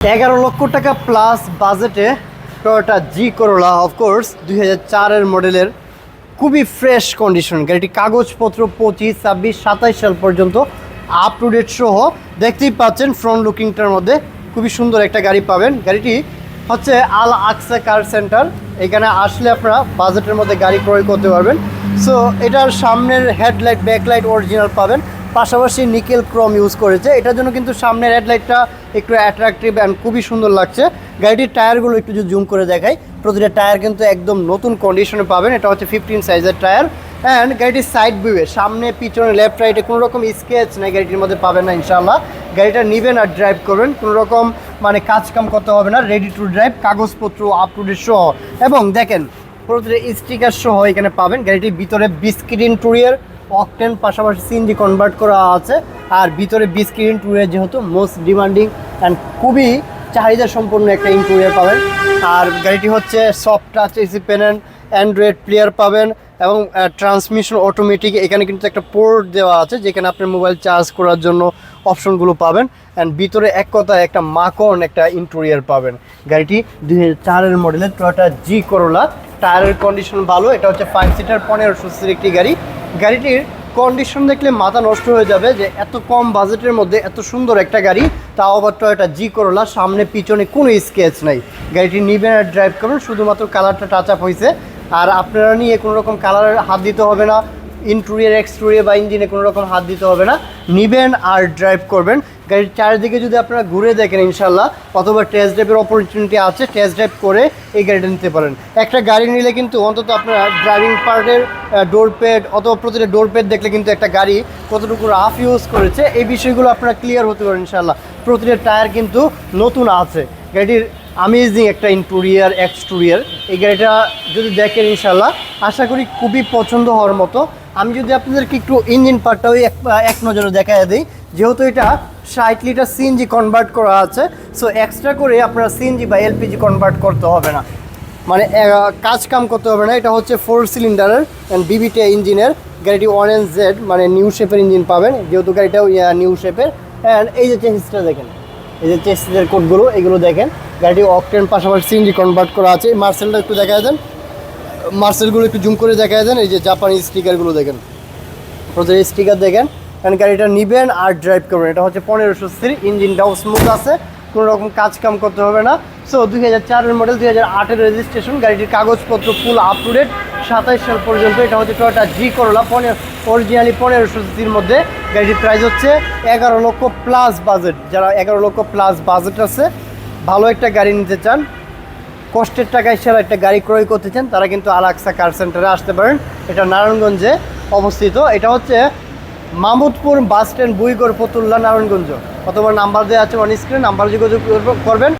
এগারো লক্ষ টাকা প্লাস বাজেটে টয়োটা জি করোলা অফকোর্স দুই হাজার চারের মডেলের খুবই ফ্রেশ কন্ডিশন গাড়িটি কাগজপত্র পঁচিশ, ছাব্বিশ, সাতাইশ সাল পর্যন্ত আপ টু ডেট সহ দেখতেই পাচ্ছেন ফ্রন্ট লুকিংটার মধ্যে খুবই সুন্দর একটা গাড়ি পাবেন। গাড়িটি হচ্ছে আল আকসা কার সেন্টার এখানে আসলে আপনারা বাজেটের মধ্যে গাড়ি ক্রয় করতে পারবেন। সো এটার সামনের হেডলাইট ব্যাকলাইট অরিজিনাল পাবেন। পাশাপাশি নিকেল ক্রম ইউজ করেছে। এটার জন্য কিন্তু সামনের হেডলাইটটা একটু অ্যাট্রাকটিভ অ্যান্ড খুবই সুন্দর লাগছে। গাড়িটির টায়ারগুলো একটু যদি জুম করে দেখাই, প্রতিটা টায়ার কিন্তু একদম নতুন কন্ডিশনে পাবেন। এটা হচ্ছে ফিফটিন সাইজের টায়ার। অ্যান্ড গাড়িটির সাইড ভিউয়ে সামনে, পিছনে লেফট রাইটে কোনো রকম স্কেচ নেই গাড়িটির মধ্যে পাবেন না ইনশাল্লাহ গাড়িটা নেবেন আর ড্রাইভ করবেন। কোনো রকম মানে কাজ কাম করতে হবে না রেডি টু ড্রাইভ কাগজপত্র আপ টু ডেট সহ। এবং দেখেন, প্রতিটা স্টিকার সহ এখানে পাবেন। গাড়িটির ভিতরে বিস্ক্রিন টুরিয়ার অকটেন পাশাপাশি সিএনজি কনভার্ট করা আছে। আর ভিতরে বিস্ক্রিন টুরিয়ার যেহেতু মোস্ট ডিমান্ডিং অ্যান্ড খুবই চাহিদা সম্পন্ন একটা ইন্টুরিয়ার পাবেন। আর গাড়িটি হচ্ছে soft touch AC panel android player পাবেন এবং ট্রান্সমিশন অটোমেটিক এখানে কিন্তু একটা পোর্ট দেওয়া আছে, যেখানে আপনার মোবাইল চার্জ করার জন্য অপশনগুলো পাবেন। অ্যান্ড ভিতরে এক কথায় একটা মাকন একটা ইন্টেরিয়ার পাবেন। গাড়িটি দুই চারের মডেলের টয়োটা জি করোলা টায়ারের কন্ডিশন ভালো, এটা হচ্ছে ফাইভ সিটার পনেরোশো সির একটি গাড়ি। গাড়িটির কন্ডিশন দেখলে মাথা নষ্ট হয়ে যাবে যে এত কম বাজেটের মধ্যে এত সুন্দর একটা গাড়ি, তাও আবার টয়টা জি করোলা সামনে, পিছনে কোনো স্কেচ নাই। গাড়িটি নিবেন আর ড্রাইভ করবেন শুধুমাত্র কালারটা টাচ আপ হয়েছে আর আপনারা নিয়ে কোনো রকম কালারের হাত দিতে হবে না। ইন্টুরিয়ার এক্সটুরিয়ার বা ইঞ্জিনে কোনো রকম হাত দিতে হবে না। নিবেন আর ড্রাইভ করবেন। গাড়ির চারিদিকে যদি আপনারা ঘুরে দেখেন ইনশাল্লাহ অথবা টেস্ট ড্রাইভের অপরচুনিটি আছে টেস্ট ড্রাইভ করে এই গাড়িটা নিতে পারেন। একটা গাড়ি নিলে কিন্তু অন্তত আপনারা ড্রাইভিং পার্টের ডোর প্যাড অথবা প্রতিটা ডোর প্যাড দেখলে কিন্তু একটা গাড়ি কতটুকু রাফ ইউজ করেছে, এই বিষয়গুলো আপনারা ক্লিয়ার হতে পারেন ইনশাল্লাহ প্রতিটা টায়ার কিন্তু নতুন আছে। গাড়িটির আমেজিং একটা ইন্টুরিয়ার এক্সটুরিয়ার এই গাড়িটা যদি দেখেন ইনশাল্লাহ আশা করি খুবই পছন্দ হওয়ার মতো। আমি যদি আপনাদেরকে একটু ইঞ্জিন পার্টটা ওই এক নজরে দেখা দিই, যেহেতু এটা ষাট লিটার সিএনজি কনভার্ট করা আছে সো এক্সট্রা করে আপনারা সিএনজি বা এলপিজি কনভার্ট করতে হবে না। মানে কাজ কাম করতে হবে না, এটা হচ্ছে ফোর সিলিন্ডারের অ্যান্ড বিবিটে ইঞ্জিনের, গাড়িটি ওয়ান জেড মানে নিউ শেপের ইঞ্জিন পাবেন, যেহেতু গাড়িটাও নিউ শেপের অ্যান্ড এই যে চেসিসটা দেখেন, এই যে চেসিসের কোডগুলো এগুলো দেখেন, গাড়িটি অকটেন পাশাপাশি সিএনজি কনভার্ট করা আছে মার্সেলটা একটু দেখা দেন। মার্সেলগুলো একটু জুম করে দেখা দেন, এই যে জাপানি স্টিকারগুলো দেখেন। প্রতিটা স্টিকার দেখেন, কারণ গাড়িটা নিবেন আর ড্রাইভ করবেন, এটা হচ্ছে পনেরোশো সির ইঞ্জিনটাও স্মুথ আছে, কোনো রকম কাজ কাম করতে হবে না। সো দুই হাজার চারের মডেল দুই হাজার আটের রেজিস্ট্রেশন গাড়িটির কাগজপত্র ফুল আপ টু ডেট সাতাইশ সাল পর্যন্ত, এটা হচ্ছে টয়োটা জি করলা পনেরো অরিজিনালি পনেরোশো সির মধ্যে। গাড়িটির প্রাইস হচ্ছে এগারো লক্ষ প্লাস বাজেট যারা এগারো লক্ষ প্লাস বাজেট আছে, ভালো একটা গাড়ি নিতে চান কষ্টের টাকায় সেরা একটা গাড়ি ক্রয় করতে চান, তারা কিন্তু আলাক্সা কার সেন্টারে আসতে পারেন। এটা নারায়ণগঞ্জে অবস্থিত। এটা হচ্ছে মামুদপুর বাস স্ট্যান্ড, বুইগড়, ফতুল্লা, নারায়ণগঞ্জ। অথবা নাম্বার দেওয়া আছে অন স্ক্রিন নাম্বার যোগাযোগ করবেন।